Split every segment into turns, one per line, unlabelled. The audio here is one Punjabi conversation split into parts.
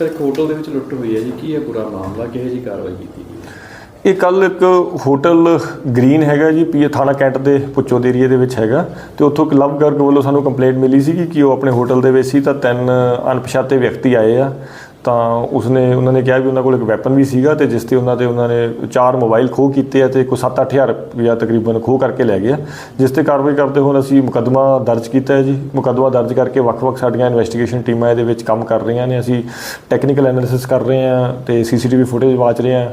ਸਰ ਇੱਕ ਹੋਟਲ ਦੇ ਵਿੱਚ ਲੁੱਟ ਹੋਈ ਹੈ ਜੀ। ਕੀ ਹੈ ਪੂਰਾ ਮਾਮਲਾ, ਕਿਹੋ ਜੀ ਕਾਰਵਾਈ ਕੀਤੀ ਗਈ?
ਇਹ ਕੱਲ ਇੱਕ ਹੋਟਲ ਗ੍ਰੀਨ ਹੈਗਾ ਜੀ, ਪੀਏ ਥਾਣਾ ਕੈਂਟ ਦੇ ਪੁੱਚੋ ਦੇ ਏਰੀਏ ਦੇ ਵਿੱਚ ਹੈਗਾ। ਤੇ ਉੱਥੋਂ ਇੱਕ ਲਵ ਗਰਗ ਵੱਲੋਂ ਸਾਨੂੰ ਕੰਪਲੇਂਟ ਮਿਲੀ ਸੀ ਕਿ ਉਹ ਆਪਣੇ ਹੋਟਲ ਦੇ ਵਿੱਚ ਸੀ, ਤਾਂ ਤਿੰਨ ਅਣਪਛਾਤੇ ਵਿਅਕਤੀ ਆਏ ਆ। ਤਾਂ ਉਸਨੇ, ਉਹਨਾਂ ਨੇ ਕਿਹਾ ਵੀ ਉਹਨਾਂ ਕੋਲ ਇੱਕ ਵੈਪਨ ਵੀ ਸੀਗਾ ਤੇ ਜਿਸ ਤੇ ਉਹਨਾਂ ਦੇ, ਉਹਨਾਂ ਨੇ ਚਾਰ ਮੋਬਾਈਲ ਖੋਹ ਕੀਤੇ ਆ ਤੇ ਕੋਈ 7-8000 ਰੁਪਇਆ ਤਕਰੀਬਨ ਖੋਹ ਕਰਕੇ ਲੈ ਗਏ ਜਿਸ ਤੇ ਕਾਰਵਾਈ ਕਰਦੇ ਹੁਣ ਅਸੀਂ ਮੁਕੱਦਮਾ ਦਰਜ ਕੀਤਾ ਹੈ ਜੀ। ਮੁਕੱਦਮਾ ਦਰਜ ਕਰਕੇ ਵੱਖ-ਵੱਖ ਸਾਡੀਆਂ ਇਨਵੈਸਟੀਗੇਸ਼ਨ ਟੀਮਾਂ ਇਹਦੇ ਵਿੱਚ ਕੰਮ ਕਰ ਰਹੀਆਂ ਨੇ। ਅਸੀਂ ਟੈਕਨੀਕਲ ਐਨਾਲਿਸਿਸ ਕਰ ਰਹੇ ਹਾਂ ਤੇ ਸੀਸੀਟੀਵੀ ਫੁਟੇਜ ਵਾਚ ਰਹੇ ਹਾਂ।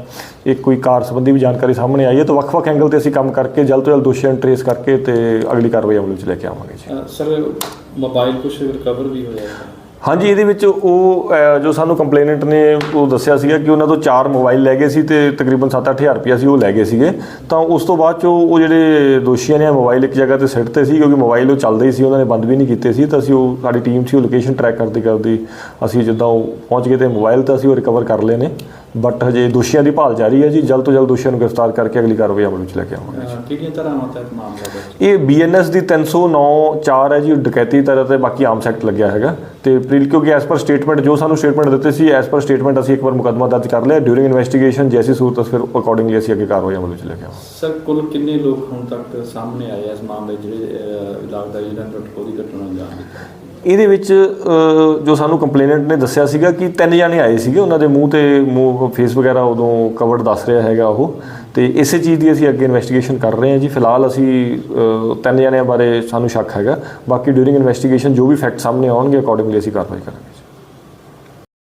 ਇੱਕ ਕੋਈ ਕਾਰ ਸੰਬੰਧੀ ਵੀ ਜਾਣਕਾਰੀ ਸਾਹਮਣੇ ਆਈ ਹੈ ਤਾਂ ਵੱਖ-ਵੱਖ ਐਂਗਲ ਤੇ ਅਸੀਂ ਕੰਮ ਕਰਕੇ ਜਲਦ ਤੋਂ ਜਲਦ ਦੋਸ਼ੀਆਂ ਨੂੰ ਟਰੇਸ ਕਰਕੇ ਤੇ ਅਗਲੀ ਕਾਰਵਾਈ ਅਮਲ ਵਿੱਚ ਲੈ ਕੇ ਆਵਾਂਗੇ ਜੀ।
ਸਰ ਮੋਬਾਈਲ ਕੁਝ ਰਿਕਵਰ ਵੀ ਹੋਇਆ ਹੈ।
ਹਾਂਜੀ, ਇਹਦੇ ਵਿੱਚ ਉਹ ਜੋ ਸਾਨੂੰ ਕੰਪਲੇਨੈਂਟ ਨੇ, ਉਹ ਦੱਸਿਆ ਸੀਗਾ ਕਿ ਉਹਨਾਂ ਤੋਂ ਚਾਰ ਮੋਬਾਈਲ ਲੈ ਗਏ ਸੀ ਤੇ ਤਕਰੀਬਨ 7-8000 ਰੁਪਇਆ ਸੀ ਉਹ ਲੈ ਗਏ ਸੀਗੇ। ਤਾਂ ਉਸ ਤੋਂ ਬਾਅਦ ਚੋਂ ਉਹ ਜਿਹੜੇ ਦੋਸ਼ੀਆਂ ਨੇ ਮੋਬਾਈਲ ਇੱਕ ਜਗ੍ਹਾ ਤੇ ਸਿੱਟ ਤੇ ਸੀ ਕਿਉਂਕਿ ਮੋਬਾਈਲ ਉਹ ਚੱਲਦੇ ਹੀ ਸੀ, ਉਹਨਾਂ ਨੇ ਬੰਦ ਵੀ ਨਹੀਂ ਕੀਤੇ ਸੀ। ਤਾਂ ਅਸੀਂ ਉਹ, ਸਾਡੀ ਟੀਮ ਸੀ ਉਹ ਲੋਕੇਸ਼ਨ ਟਰੈਕ ਕਰਦੇ ਕਰਦੇ ਅਸੀਂ ਜਿੱਦਾਂ ਉਹ ਪਹੁੰਚ ਗਏ ਤੇ ਮੋਬਾਈਲ ਤਾਂ ਅਸੀਂ ਉਹ ਰਿਕਵਰ ਕਰ ਲਏ ਨੇ। ਬਟ ਹਜੇ ਦੋਸ਼ੀਆਂ ਦੀ ਭਾਲ ਜਾਰੀ ਹੈ ਜੀ। ਜਲਦ ਤੋਂ ਜਲਦ ਦੋਸ਼ੀਆਂ ਨੂੰ ਗ੍ਰਿਫਤਾਰ ਕਰਕੇ ਅਗਲੀ ਕਾਰਵਾਈ ਅਮਲ ਵਿੱਚ ਲੈ ਕੇ ਆਵਾਂਗੇ।
ਅ, ਕਿਹੜੀਆਂ ਧਾਰਾਵਾਂ ਤਹਿਤ ਮਾਮਲਾ ਦਰਜ
ਇਹ ਬੀਐਨਐਸ ਦੀ 309 4 ਹੈ ਜੀ। ਡਕੈਤੀ ਤਰ੍ਹਾਂ ਤੇ ਬਾਕੀ ਆਮ ਸੈਕਟ ਲੱਗਿਆ ਹੈਗਾ। ਤੇ ਪ੍ਰੀਲ ਕਿਉਂਕਿ ਐਸ ਪਰ ਸਟੇਟਮੈਂਟ ਜੋ ਸਾਨੂੰ ਸਟੇਟਮੈਂਟ ਦਿੱਤੇ ਸੀ ਐਸ ਪਰ ਸਟੇਟਮੈਂਟ ਅਸੀਂ ਇੱਕ ਵਾਰ ਮੁਕੱਦਮਾ ਦਰਜ ਕਰ ਲਿਆ। ਡਿਊਰਿੰਗ ਇਨਵੈਸਟੀਗੇਸ਼ਨ ਜੈਸੀ ਸੂਰਤ ਫਿਰ ਅਕੋਰਡਿੰਗਲੀ ਅਸੀਂ ਅੱਗੇ ਕਾਰਵਾਈ ਅਮਲ ਵਿੱਚ ਲੈ ਕੇ ਆਵਾਂਗੇ।
ਸਰ ਕੁੱਲ ਕਿੰਨੇ ਲੋਕ ਹੁਣ ਤੱਕ ਸਾਹਮਣੇ ਆਏ ਇਸ ਮਾਮਲੇ ਜਿਹੜੇ ਲੱਗਦਾ ਜਿਹੜਾ ਖੋਹ ਦੀ ਘਟਨਾ ਦਿੱਤਾ?
ਇਹਦੇ ਵਿੱਚ ਜੋ ਸਾਨੂੰ ਕੰਪਲੇਨੈਂਟ ਨੇ ਦੱਸਿਆ ਸੀਗਾ ਕਿ ਤਿੰਨ ਜਣੇ ਆਏ ਸੀਗੇ, ਉਹਨਾਂ ਦੇ ਮੂੰਹ ਤੇ ਮੂੰਹ ਫੇਸ ਵਗੈਰਾ ਉਦੋਂ ਕਵਰਡ ਦੱਸ ਰਿਹਾ ਹੈਗਾ ਉਹ। ਤੇ ਇਸੇ ਚੀਜ਼ ਦੀ ਅਸੀਂ ਅੱਗੇ ਇਨਵੈਸਟੀਗੇਸ਼ਨ ਕਰ ਰਹੇ ਹਾਂ ਜੀ। ਫਿਲਹਾਲ ਅਸੀਂ ਤਿੰਨ ਜਣਿਆਂ ਬਾਰੇ ਸਾਨੂੰ ਸ਼ੱਕ ਹੈਗਾ। ਬਾਕੀ ਡਿਊਰਿੰਗ ਇਨਵੈਸਟੀਗੇਸ਼ਨ ਜੋ ਵੀ ਫੈਕਟ ਸਾਹਮਣੇ ਆਉਣਗੇ ਅਕੋਰਡਿੰਗਲੀ ਅਸੀਂ ਕਾਰਵਾਈ ਕਰਾਂਗੇ।